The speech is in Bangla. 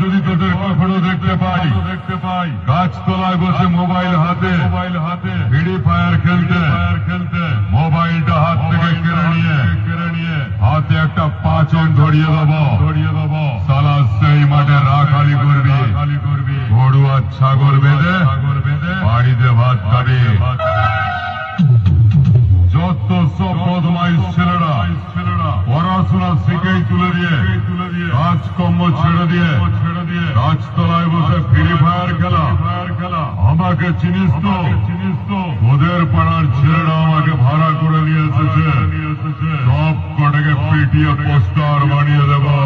যদি তোদের কখনো দেখতে পাই দেখতে পাই। গাছতলায় বসে মোবাইল হাতে মোবাইল হাতে। ফ্রি ফায়ার খেলতে ফায়ার খেলতে। মোবাইলটা হাত থেকে কেড়ে নিয়ে কেড়ে নিয়ে। হাতে একটা পাচন ধরিয়ে দেবো। ধরিয়ে দেবো। সালা সেই মাঠে রাখালি করবি। খালি করবি। গরুয়া ছাগল বেঁধে ছাগল বেঁধে। বাড়িতে ভাত খাবি। যত সব বদমাইশ ছেলেরা পড়াশোনা শিখেই তুলে দিয়ে কাজকর্ম ছেড়ে দিয়ে ছেড়ে দিয়ে গাছতলায় বসে ফ্রি ফায়ার খেলা। ফায়ার খেলা আমাকে চিনিস তো? চিনিস তো? ওদের পাড়ার ছেলেরা আমাকে ভাড়া করে নিয়ে এসেছে। সব কটাকে পিটিয়ে পোস্টার বানিয়ে দেবো।